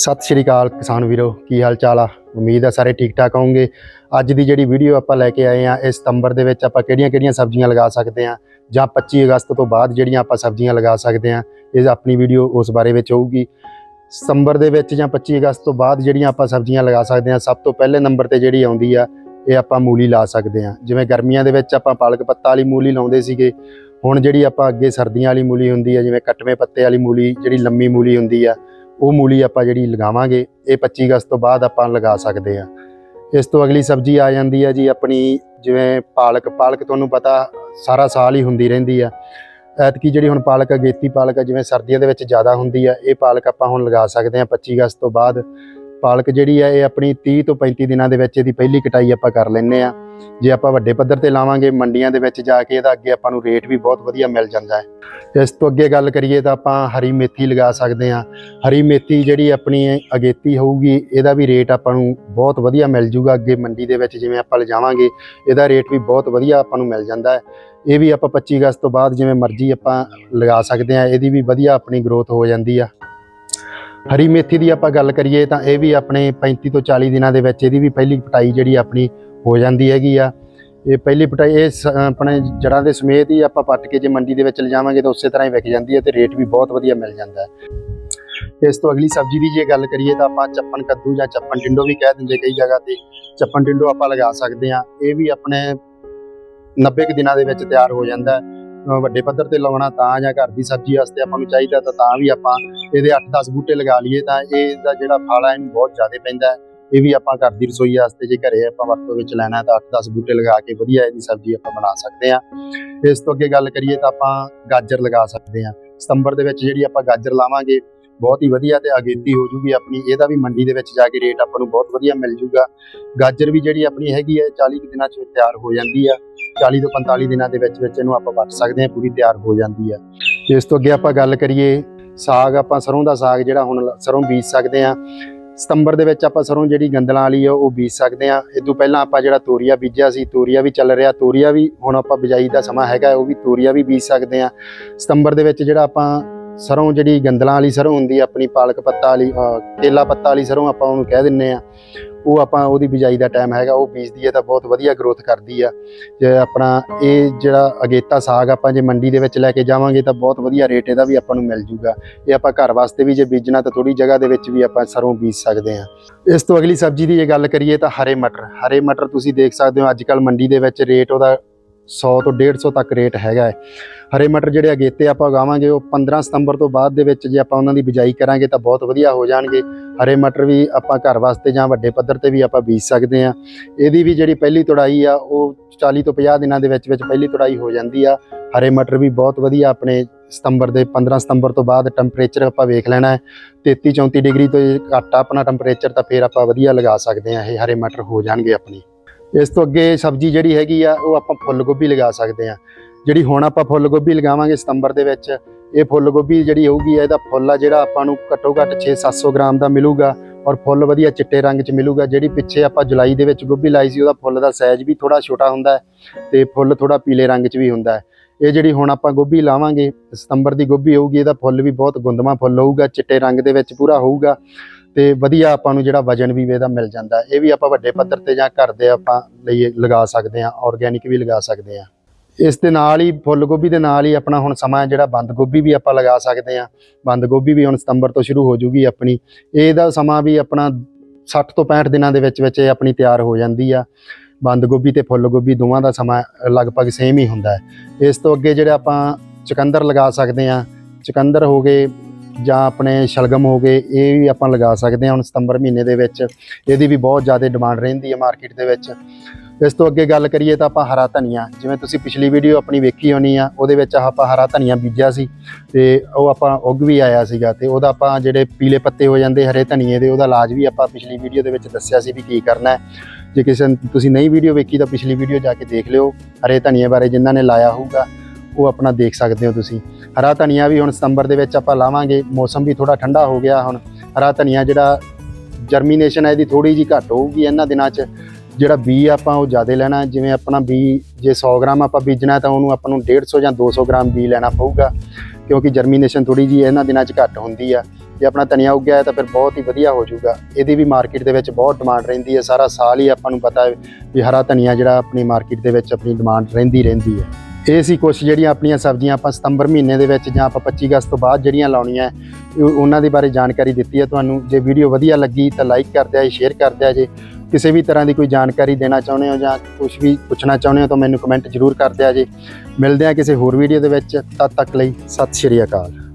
ਸਤਿ ਸ਼੍ਰੀ ਅਕਾਲ ਕਿਸਾਨ ਵੀਰੋ, ਕੀ ਹਾਲ ਚਾਲ ਆ? ਉਮੀਦ ਆ ਸਾਰੇ ਠੀਕ ਠਾਕ ਹੋਵੋਗੇ। ਅੱਜ ਦੀ ਜਿਹੜੀ ਵੀਡੀਓ ਆਪਾਂ ਲੈ ਕੇ ਆਏ ਆ ਇਸ ਸਤੰਬਰ ਦੇ ਵਿੱਚ ਆਪਾਂ ਕਿਹੜੀਆਂ-ਕਿਹੜੀਆਂ ਸਬਜ਼ੀਆਂ ਲਗਾ ਸਕਦੇ ਆ ਜਾਂ 25 ਅਗਸਤ ਤੋਂ ਬਾਅਦ ਜਿਹੜੀਆਂ ਆਪਾਂ ਸਬਜ਼ੀਆਂ ਲਗਾ ਸਕਦੇ ਆ, ਇਹ ਆਪਣੀ ਵੀਡੀਓ ਉਸ ਬਾਰੇ ਵਿੱਚ ਹੋਊਗੀ। ਸਤੰਬਰ ਦੇ ਵਿੱਚ ਜਾਂ 25 ਅਗਸਤ ਤੋਂ ਬਾਅਦ ਜਿਹੜੀਆਂ ਆਪਾਂ ਸਬਜ਼ੀਆਂ ਲਗਾ ਸਕਦੇ ਆ, ਸਭ ਤੋਂ ਪਹਿਲੇ ਨੰਬਰ ਤੇ ਜਿਹੜੀ ਆਉਂਦੀ ਆ, ਇਹ ਆਪਾਂ ਮੂਲੀ ਲਾ ਸਕਦੇ ਆ। ਜਿਵੇਂ ਗਰਮੀਆਂ ਦੇ ਵਿੱਚ ਆਪਾਂ ਪਾਲਕ ਪੱਤਾ ਵਾਲੀ ਮੂਲੀ ਲਾਉਂਦੇ ਸੀਗੇ, ਹੁਣ ਜਿਹੜੀ ਆਪਾਂ ਅੱਗੇ ਸਰਦੀਆਂ ਵਾਲੀ ਮੂਲੀ ਹੁੰਦੀ ਆ, ਜਿਵੇਂ ਕਟਵੇਂ ਪੱਤੇ ਵਾਲੀ ਮੂਲੀ, ਜਿਹੜੀ ਲੰਮੀ ਮੂਲੀ ਹੁੰਦੀ ਆ ਉਹ ਮੂਲੀ ਆਪਾਂ ਜਿਹੜੀ ਲਗਾਵਾਂਗੇ, ਇਹ 25 ਅਗਸਤ ਤੋਂ ਬਾਅਦ ਆਪਾਂ ਲਗਾ ਸਕਦੇ ਆ ਇਸ ਤੋਂ ਅਗਲੀ ਸਬਜ਼ੀ ਆ ਜਾਂਦੀ ਆ ਜੀ ਆਪਣੀ, ਜਿਵੇਂ ਪਾਲਕ ਪਾਲਕ ਤੁਹਾਨੂੰ ਪਤਾ ਸਾਰਾ ਸਾਲ ਹੀ ਹੁੰਦੀ ਰਹਿੰਦੀ ਆ। ਐਤਕੀ ਜਿਹੜੀ ਹੁਣ ਪਾਲਕ, ਅਗੇਤੀ ਪਾਲਕ ਆ, ਜਿਵੇਂ ਸਰਦੀਆਂ ਦੇ ਵਿੱਚ ਜ਼ਿਆਦਾ ਹੁੰਦੀ ਆ, ਇਹ ਪਾਲਕ ਆਪਾਂ ਹੁਣ ਲਗਾ ਸਕਦੇ ਆ 25 ਅਗਸਤ ਤੋਂ ਬਾਅਦ। ਪਾਲਕ ਜਿਹੜੀ ਹੈ ਇਹ ਆਪਣੀ 30 ਤੋਂ 35 ਦਿਨਾਂ ਦੇ ਵਿੱਚ ਇਹਦੀ ਪਹਿਲੀ ਕਟਾਈ ਆਪਾਂ ਕਰ ਲੈਂਦੇ ਆ। ਜੇ ਆਪਾਂ ਵੱਡੇ ਪੱਧਰ ਤੇ ਲਾਵਾਂਗੇ ਮੰਡੀਆਂ ਦੇ ਵਿੱਚ ਜਾ ਕੇ, ਇਹਦਾ ਅੱਗੇ ਆਪਾਂ ਨੂੰ ਰੇਟ ਵੀ ਬਹੁਤ ਵਧੀਆ ਮਿਲ ਜਾਂਦਾ ਹੈ। ਇਸ ਤੋਂ ਅੱਗੇ ਗੱਲ ਕਰੀਏ ਤਾਂ ਆਪਾਂ ਹਰੀ ਮੇਥੀ ਲਗਾ ਸਕਦੇ ਹਾਂ। ਹਰੀ ਮੇਥੀ ਜਿਹੜੀ ਆਪਣੀ ਅਗੇਤੀ ਹੋਊਗੀ, ਇਹਦਾ ਵੀ ਰੇਟ ਆਪਾਂ ਨੂੰ ਬਹੁਤ ਵਧੀਆ ਮਿਲ ਜੂਗਾ ਅੱਗੇ ਮੰਡੀ ਦੇ ਵਿੱਚ ਜਿਵੇਂ ਆਪਾਂ ਲਿਜਾਵਾਂਗੇ, ਇਹਦਾ ਰੇਟ ਵੀ ਬਹੁਤ ਵਧੀਆ ਆਪਾਂ ਨੂੰ ਮਿਲ ਜਾਂਦਾ ਹੈ। ਇਹ ਵੀ ਆਪਾਂ 25 ਅਗਸਤ ਤੋਂ ਬਾਅਦ ਜਿਵੇਂ ਮਰਜ਼ੀ ਆਪਾਂ ਲਗਾ ਸਕਦੇ ਹਾਂ, ਇਹਦੀ ਵੀ ਵਧੀਆ ਆਪਣੀ ਗਰੋਥ ਹੋ ਜਾਂਦੀ ਆ। ਹਰੀ ਮੇਥੀ ਦੀ ਆਪਾਂ ਗੱਲ ਕਰੀਏ ਤਾਂ ਇਹ ਵੀ ਆਪਣੇ 35 ਤੋਂ 40 ਦਿਨਾਂ ਦੇ ਵਿੱਚ ਇਹਦੀ ਵੀ ਪਹਿਲੀ ਪਟਾਈ ਜਿਹੜੀ ਆਪਣੀ ਹੋ ਜਾਂਦੀ ਹੈਗੀ ਆ। ਇਹ ਪਹਿਲੀ ਪਟਾਈ, ਇਹ ਸ- ਆਪਣੇ ਜੜਾਂ ਦੇ ਸਮੇਤ ਹੀ ਆਪਾਂ ਪੱਟ ਕੇ ਜੇ ਮੰਡੀ ਦੇ ਵਿੱਚ ਲਿਜਾਵਾਂਗੇ ਤਾਂ ਉਸੇ ਤਰ੍ਹਾਂ ਹੀ ਵਿਕ ਜਾਂਦੀ ਹੈ ਤੇ ਰੇਟ ਵੀ ਬਹੁਤ ਵਧੀਆ ਮਿਲ ਜਾਂਦਾ ਹੈ। ਇਸ ਤੋਂ ਅਗਲੀ ਸਬਜ਼ੀ ਦੀ ਜੇ ਗੱਲ ਕਰੀਏ ਤਾਂ ਆਪਾਂ ਚੱਪਣ ਕੱਦੂ ਜਾਂ ਚੱਪਨ ਟਿੰਡੋ ਵੀ ਕਹਿ ਦਿੰਦੇ ਕਈ ਜਗ੍ਹਾ ਤੇ। ਚੱਪਣ ਟਿੰਡੋ ਆਪਾਂ ਲਗਾ ਸਕਦੇ ਹਾਂ। ਇਹ ਵੀ ਆਪਣੇ 90 ਕੁ ਦਿਨਾਂ ਦੇ ਵਿੱਚ ਤਿਆਰ ਹੋ ਜਾਂਦਾ ਹੈ। ਵੱਡੇ ਪੱਧਰ ਤੇ ਲਾਉਣਾ ਤਾਂ ਜਾਂ ਘਰ ਦੀ ਸਬਜ਼ੀ ਵਾਸਤੇ ਆਪਾਂ ਨੂੰ ਚਾਹੀਦਾ ਤਾਂ ਤਾਂ ਵੀ ਆਪਾਂ ਇਹਦੇ 8-10 ਬੂਟੇ ਲਗਾ ਲਈਏ ਤਾਂ ਇਹ ਦਾ ਜਿਹੜਾ ਫਲ ਹੈ ਇਹਨੂੰ ਬਹੁਤ ਜ਼ਿਆਦਾ ਪੈਂਦਾ ਹੈ। ਇਹ ਵੀ ਆਪਾਂ ਘਰ ਦੀ ਰਸੋਈ ਵਾਸਤੇ ਜੇ ਘਰੇ ਆਪਾਂ ਵਰਤੋਂ ਵਿੱਚ ਲੈਣਾ ਤਾਂ 8-10 ਬੂਟੇ ਲਗਾ ਕੇ ਵਧੀਆ ਇਹਦੀ ਸਬਜ਼ੀ ਆਪਾਂ ਬਣਾ ਸਕਦੇ ਹਾਂ। ਇਸ ਤੋਂ ਅੱਗੇ ਗੱਲ ਕਰੀਏ ਤਾਂ ਆਪਾਂ ਗਾਜਰ ਲਗਾ ਸਕਦੇ ਹਾਂ। ਸਤੰਬਰ ਦੇ ਵਿੱਚ ਜਿਹੜੀ ਆਪਾਂ ਗਾਜਰ ਲਾਵਾਂਗੇ ਬਹੁਤ ਹੀ ਵਧੀਆ ਤੇ ਅਗੇਤੀ ਹੋ ਜੂਗੀ ਆਪਣੀ, ਇਹਦਾ ਵੀ ਮੰਡੀ ਦੇ ਵਿੱਚ ਜਾ ਕੇ ਰੇਟ ਆਪਾਂ ਨੂੰ ਬਹੁਤ ਵਧੀਆ ਮਿਲ ਜੂਗਾ। ਗਾਜਰ ਵੀ ਜਿਹੜੀ ਆਪਣੀ ਹੈਗੀ ਹੈ 40 ਕੁ ਦਿਨਾਂ 'ਚ ਤਿਆਰ ਹੋ ਜਾਂਦੀ ਆ। 40 ਤੋਂ 45 ਦਿਨਾਂ ਦੇ ਵਿੱਚ ਵਿੱਚ ਇਹਨੂੰ ਆਪਾਂ ਵੱਟ ਸਕਦੇ ਹਾਂ, ਪੂਰੀ ਤਿਆਰ ਹੋ ਜਾਂਦੀ ਆ। ਤੇ ਇਸ ਤੋਂ ਅੱਗੇ ਆਪਾਂ ਗੱਲ ਕਰੀਏ, ਸਾਗ ਆਪਾਂ ਸਰੋਂ ਦਾ ਸਾਗ ਜਿਹੜਾ ਹੁਣ ਲ- ਸਰੋਂ ਬੀਜ ਸਕਦੇ ਆ ਸਤੰਬਰ ਦੇ ਵਿੱਚ ਆਪਾਂ ਸਰੋਂ ਜਿਹੜੀ ਗੰਦਲਾਂ ਵਾਲੀ ਆ, ਉਹ ਬੀਜ ਸਕਦੇ ਆ ਇਹ ਤੋਂ ਪਹਿਲਾਂ ਆਪਾਂ ਜਿਹੜਾ ਤੋਰੀਆ ਬੀਜਿਆ ਸੀ, ਤੋਰੀਆ ਵੀ ਚੱਲ ਰਿਹਾ। ਤੋਰੀਆ ਵੀ ਹੁਣ ਆਪਾਂ ਬਿਜਾਈ ਦਾ ਸਮਾਂ ਹੈਗਾ, ਉਹ ਵੀ ਤੋਰੀਆ ਵੀ ਬੀਜ ਸਕਦੇ ਆ ਸਤੰਬਰ ਦੇ ਵਿੱਚ ਜਿਹੜਾ ਆਪਾਂ ਸਰੋਂ ਜਿਹੜੀ ਗੰਦਲਾਂ ਵਾਲੀ ਸਰੋਂ ਹੁੰਦੀ ਆ, ਆਪਣੀ ਪਾਲਕ ਪੱਤਾ ਵਾਲੀ ਕੇਲਾ ਪੱਤਾ ਵਾਲੀ ਸਰੋਂ ਆਪਾਂ ਉਹਨੂੰ ਕਹਿ ਦਿੰਨੇ ਆ। ਉਹ ਆਪਾਂ ਉਹਦੀ ਬਿਜਾਈ ਦਾ ਟਾਈਮ ਹੈਗਾ, ਉਹ ਬੀਜਦੀ ਹੈ ਤਾਂ ਬਹੁਤ ਵਧੀਆ ਗਰੋਥ ਕਰਦੀ ਆ। ਜੇ ਆਪਣਾ ਇਹ ਜਿਹੜਾ ਅਗੇਤਾ ਸਾਗ ਆਪਾਂ ਜੇ ਮੰਡੀ ਦੇ ਵਿੱਚ ਲੈ ਕੇ ਜਾਵਾਂਗੇ ਤਾਂ ਬਹੁਤ ਵਧੀਆ ਰੇਟ ਇਹਦਾ ਵੀ ਆਪਾਂ ਨੂੰ ਮਿਲ ਜੂਗਾ। ਇਹ ਆਪਾਂ ਘਰ ਵਾਸਤੇ ਵੀ ਜੇ ਬੀਜਣਾ ਤਾਂ ਥੋੜੀ ਜਗ੍ਹਾ ਦੇ ਵਿੱਚ ਵੀ ਆਪਾਂ ਸਰੋਂ ਬੀਜ ਸਕਦੇ ਹਾਂ ਇਸ ਤੋਂ ਅਗਲੀ ਸਬਜ਼ੀ ਦੀ ਜੇ ਗੱਲ ਕਰੀਏ ਤਾਂ ਹਰੇ ਮਟਰ। ਹਰੇ ਮਟਰ ਤੁਸੀਂ ਦੇਖ ਸਕਦੇ ਹੋ, ਅੱਜ ਕੱਲ ਮੰਡੀ ਦੇ ਵਿੱਚ ਰੇਟ ਉਹਦਾ 100 ਤੋਂ 150 ਤੱਕ ਰੇਟ ਹੈਗਾ ਹੈ। ਹਰੇ ਮਟਰ ਜਿਹੜੇ ਅਗੇਤੇ ਆਪਾਂ ਉਗਾਵਾਂਗੇ, ਉਹ 15 ਸਤੰਬਰ ਤੋਂ ਬਾਅਦ ਦੇ ਵਿੱਚ ਜੇ ਆਪਾਂ ਉਹਨਾਂ ਦੀ ਬਿਜਾਈ ਕਰਾਂਗੇ ਤਾਂ ਬਹੁਤ ਵਧੀਆ ਹੋ ਜਾਣਗੇ। ਹਰੇ ਮਟਰ ਵੀ ਆਪਾਂ ਘਰ ਵਾਸਤੇ ਜਾਂ ਵੱਡੇ ਪੱਧਰ ਤੇ ਵੀ ਆਪਾਂ ਬੀਜ ਸਕਦੇ ਹਾਂ। ਇਹਦੀ ਵੀ ਜਿਹੜੀ ਪਹਿਲੀ ਤੁੜਾਈ ਆ, ਉਹ 40 ਤੋਂ 50 ਦਿਨਾਂ ਦੇ ਵਿੱਚ ਵਿੱਚ ਪਹਿਲੀ ਤੁੜਾਈ ਹੋ ਜਾਂਦੀ ਆ। ਹਰੇ ਮਟਰ ਵੀ ਬਹੁਤ ਵਧੀਆ ਆਪਣੇ ਸਤੰਬਰ ਦੇ 15 ਸਤੰਬਰ ਤੋਂ ਬਾਅਦ ਟੈਂਪਰੇਚਰ ਆਪਾਂ ਵੇਖ ਲੈਣਾ ਹੈ। 33 34 ਡਿਗਰੀ ਤੋਂ ਘੱਟ ਆ ਆਪਣਾ ਟੈਂਪਰੇਚਰ ਤਾਂ ਫਿਰ ਆਪਾਂ ਵਧੀਆ ਲਗਾ ਸਕਦੇ ਹਾਂ, ਇਹ ਹਰੇ ਮਟਰ ਹੋ ਜਾਣਗੇ ਆਪਣੀ। ਇਸ ਤੋਂ ਅੱਗੇ ਸਬਜ਼ੀ ਜਿਹੜੀ ਹੈਗੀ ਆ, ਉਹ ਆਪਾਂ ਫੁੱਲ ਗੋਭੀ ਲਗਾ ਸਕਦੇ ਹਾਂ। ਜਿਹੜੀ ਹੁਣ ਆਪਾਂ ਫੁੱਲ ਗੋਭੀ ਲਗਾਵਾਂਗੇ ਸਤੰਬਰ ਦੇ ਵਿੱਚ, ਇਹ ਫੁੱਲ ਗੋਭੀ ਜਿਹੜੀ ਹੋਊਗੀ ਇਹਦਾ ਫੁੱਲ ਆ ਜਿਹੜਾ ਆਪਾਂ ਨੂੰ ਘੱਟੋ ਘੱਟ 6-700 ਗ੍ਰਾਮ ਦਾ ਮਿਲੂਗਾ ਔਰ ਫੁੱਲ ਵਧੀਆ ਚਿੱਟੇ ਰੰਗ 'ਚ ਮਿਲੂਗਾ। ਜਿਹੜੀ ਪਿੱਛੇ ਆਪਾਂ ਜੁਲਾਈ ਦੇ ਵਿੱਚ ਗੋਭੀ ਲਾਈ ਸੀ, ਉਹਦਾ ਫੁੱਲ ਦਾ ਸਾਈਜ਼ ਵੀ ਥੋੜਾ ਛੋਟਾ ਹੁੰਦਾ ਹੈ ਤੇ ਫੁੱਲ ਥੋੜਾ ਪੀਲੇ ਰੰਗ 'ਚ ਵੀ ਹੁੰਦਾ ਇਹ ਜਿਹੜੀ ਹੁਣ ਆਪਾਂ ਗੋਭੀ ਲਾਵਾਂਗੇ, ਸਤੰਬਰ ਦੀ ਗੋਭੀ ਹੋਊਗੀ, ਇਹਦਾ ਫੁੱਲ ਵੀ ਬਹੁਤ ਗੁੰਦਮਾ ਫੁੱਲ ਹੋਊਗਾ, ਚਿੱਟੇ ਰੰਗ ਦੇ ਵਿੱਚ ਪੂਰਾ ਹੋਊਗਾ। ਤੇ ਵਧੀਆ ਆਪਾਂ ਨੂੰ ਜਿਹੜਾ ਵਜਨ ਵੀ ਇਹਦਾ ਮਿਲ ਜਾਂਦਾ। ਇਹ ਵੀ ਆਪਾਂ ਵੱਡੇ ਪੱਧਰ ਤੇ ਜਾਂ ਘਰ ਦੇ ਆਪਾਂ ਲਈ ਲਗਾ ਸਕਦੇ ਹਾਂ ਆਰਗੇਨਿਕ ਵੀ ਲਗਾ ਸਕਦੇ ਹਾਂ। ਇਸ ਦੇ ਨਾਲ ਹੀ, ਫੁੱਲ ਗੋਭੀ ਦੇ ਨਾਲ ਹੀ ਆਪਣਾ ਹੁਣ ਸਮਾਂ ਜਿਹੜਾ ਬੰਦ ਗੋਭੀ ਵੀ ਆਪਾਂ ਲਗਾ ਸਕਦੇ ਹਾਂ। ਬੰਦ ਗੋਭੀ ਵੀ ਹੁਣ ਸਤੰਬਰ ਤੋਂ ਸ਼ੁਰੂ ਹੋ ਜੂਗੀ ਆਪਣੀ। ਇਹਦਾ ਸਮਾਂ ਵੀ ਆਪਣਾ 60 ਤੋਂ 65 ਦਿਨਾਂ ਦੇ ਵਿੱਚ ਵਿੱਚ ਇਹ ਆਪਣੀ ਤਿਆਰ ਹੋ ਜਾਂਦੀ ਆ। ਬੰਦ ਗੋਭੀ ਤੇ ਫੁੱਲ ਗੋਭੀ ਦੋਵਾਂ ਦਾ ਸਮਾਂ ਲਗਭਗ ਸੇਮ ਹੀ ਹੁੰਦਾ ਹੈ। ਇਸ ਤੋਂ ਅੱਗੇ ਜਿਹੜਾ ਆਪਾਂ ਚੁਕੰਦਰ ਲਗਾ ਸਕਦੇ ਹਾਂ, ਚੁਕੰਦਰ ਹੋ ਗਏ ਜਾਂ ਆਪਣੇ ਸ਼ਲਗਮ ਹੋ ਗਏ, ਇਹ ਵੀ ਆਪਾਂ ਲਗਾ ਸਕਦੇ ਹਾਂ ਹੁਣ ਸਤੰਬਰ ਮਹੀਨੇ ਦੇ ਵਿੱਚ। ਇਹਦੀ ਵੀ ਬਹੁਤ ਜ਼ਿਆਦਾ ਡਿਮਾਂਡ ਰਹਿੰਦੀ ਹੈ ਮਾਰਕੀਟ ਦੇ ਵਿੱਚ। ਇਸ ਤੋਂ ਅੱਗੇ ਗੱਲ ਕਰੀਏ ਤਾਂ ਆਪਾਂ ਹਰਾ ਧਨੀਆ, ਜਿਵੇਂ ਤੁਸੀਂ ਪਿਛਲੀ ਵੀਡੀਓ ਆਪਣੀ ਵੇਖੀ ਹੋਣੀ ਆ, ਉਹਦੇ ਵਿੱਚ ਆਪਾਂ ਹਰਾ ਧਨੀਆ ਬੀਜਿਆ ਸੀ ਤੇ ਉਹ ਆਪਾਂ ਉੱਗ ਵੀ ਆਇਆ ਸੀਗਾ ਤੇ ਉਹਦਾ ਆਪਾਂ ਜਿਹੜੇ ਪੀਲੇ ਪੱਤੇ ਹੋ ਜਾਂਦੇ ਹਰੇ ਧਨੀਏ ਦੇ, ਉਹਦਾ ਇਲਾਜ ਵੀ ਆਪਾਂ ਪਿਛਲੀ ਵੀਡੀਓ ਦੇ ਵਿੱਚ ਦੱਸਿਆ ਸੀ ਵੀ ਕੀ ਕਰਨਾ ਹੈ। ਜੇ ਕਿਸੇ ਤੁਸੀਂ ਨਹੀਂ ਵੀਡੀਓ ਵੇਖੀ ਤਾਂ ਪਿਛਲੀ ਵੀਡੀਓ ਜਾ ਕੇ ਦੇਖ ਲਿਓ, ਹਰੇ ਧਨੀਏ ਬਾਰੇ ਜਿਨ੍ਹਾਂ ਨੇ ਲਾਇਆ ਹੋਊਗਾ। ਉਹ ਆਪਣਾ ਦੇਖ ਸਕਦੇ ਹੋ ਤੁਸੀਂ। ਹਰਾ ਧਨੀਆ ਵੀ ਹੁਣ ਸਤੰਬਰ ਦੇ ਵਿੱਚ ਆਪਾਂ ਲਾਵਾਂਗੇ। ਮੌਸਮ ਵੀ ਥੋੜਾ ਠੰਡਾ ਹੋ ਗਿਆ ਹੁਣ। ਹਰਾ ਧਨੀਆ ਜਿਹੜਾ ਜਰਮੀਨੇਸ਼ਨ ਹੈ ਇਹਦੀ ਥੋੜੀ ਜੀ ਘੱਟ ਹੋਊਗੀ ਇਹਨਾਂ ਦਿਨਾਂ 'ਚ। ਜਿਹੜਾ ਬੀ ਆਪਾਂ ਉਹ ਜ਼ਿਆਦਾ ਲੈਣਾ। ਜਿਵੇਂ ਆਪਣਾ ਬੀ ਜੇ 100 ਗ੍ਰਾਮ ਆਪਾਂ ਬੀਜਣਾ ਤਾਂ ਉਹਨੂੰ ਆਪਾਂ ਨੂੰ 150 ਜਾਂ 200 ਗ੍ਰਾਮ ਬੀ ਲੈਣਾ ਪਊਗਾ। ਕਿਉਂਕਿ ਜਰਮੀਨੇਸ਼ਨ ਥੋੜੀ ਜੀ ਇਹਨਾਂ ਦਿਨਾਂ 'ਚ ਘੱਟ ਹੁੰਦੀ ਆ। ਜੇ ਆਪਣਾ ਧਨੀਆ ਉੱਗਿਆ ਹੈ ਤਾਂ ਫਿਰ ਬਹੁਤ ਹੀ ਵਧੀਆ ਹੋ ਜਾਊਗਾ। ਇਹਦੀ ਵੀ ਮਾਰਕੀਟ ਦੇ ਵਿੱਚ ਬਹੁਤ ਡਿਮਾਂਡ ਰਹਿੰਦੀ ਹੈ। ਸਾਰਾ ਸਾਲ ਹੀ ਆਪਾਂ ਨੂੰ ਪਤਾ ਹੈ ਵੀ ਹਰਾ ਧਨੀਆ ਜਿਹੜਾ ਆਪਣੀ ਮਾਰਕੀਟ ਦੇ ਵਿੱਚ ਆਪਣੀ ਡਿਮਾਂਡ ਰਹਿੰਦੀ ਰਹਿੰਦੀ ਹੈ। ਇਹ ਸੀ ਕੁਛ ਜਿਹੜੀਆਂ ਆਪਣੀਆਂ ਸਬਜ਼ੀਆਂ ਆਪਾਂ ਸਤੰਬਰ ਮਹੀਨੇ ਦੇ ਵਿੱਚ ਜਾਂ ਆਪਾਂ 25 ਅਗਸਤ ਤੋਂ ਬਾਅਦ ਜਿਹੜੀਆਂ ਲਾਉਣੀਆਂ, ਇਹ ਉਹਨਾਂ ਦੇ ਬਾਰੇ ਜਾਣਕਾਰੀ ਦਿੱਤੀ ਹੈ। ਤੁਹਾਨੂੰ ਜੇ ਵੀਡੀਓ ਵਧੀਆ ਲੱਗੀ ਤਾਂ ਲਾਈਕ ਕਰ ਦਿਆ ਸ਼ੇਅਰ ਕਰ ਦਿਆ। ਜੇ ਕਿਸੇ ਵੀ ਤਰ੍ਹਾਂ ਦੀ ਕੋਈ ਜਾਣਕਾਰੀ ਦੇਣਾ ਚਾਹੁੰਦੇ ਹੋ ਜਾਂ ਕੁਝ ਵੀ ਪੁੱਛਣਾ ਚਾਹੁੰਦੇ ਹੋ ਤਾਂ ਮੈਨੂੰ ਕਮੈਂਟ ਜ਼ਰੂਰ ਕਰ ਦਿਆ ਜੇ। ਮਿਲਦੇ ਹਾਂ ਕਿਸੇ ਹੋਰ ਵੀਡੀਓ ਦੇ ਵਿੱਚ। ਤਦ ਤੱਕ ਲਈ ਸਤਿ ਸ਼੍ਰੀ ਅਕਾਲ।